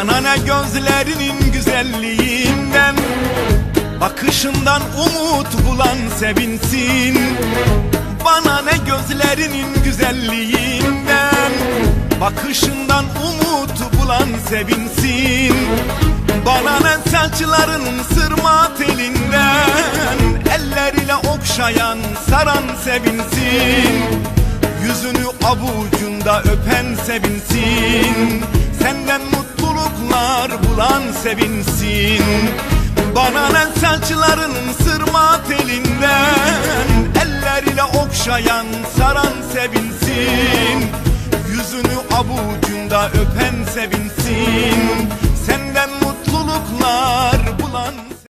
Anana gözlerinin güzelliğinden Bakışından umut bulan sevinsin. Bana ne gözlerinin güzelliğinden Bakışından umut bulan sevinsin. Bana ne saçlarının sırma telinden Elleriyle okşayan saran sevinsin. Yüzünü avucunda öpen sevinsin. Senden olan sevinsin. Bana ne saçların sırma telinden Elleriyle okşayan saran sevinsin. Yüzünü avucunda öpen sevinsin.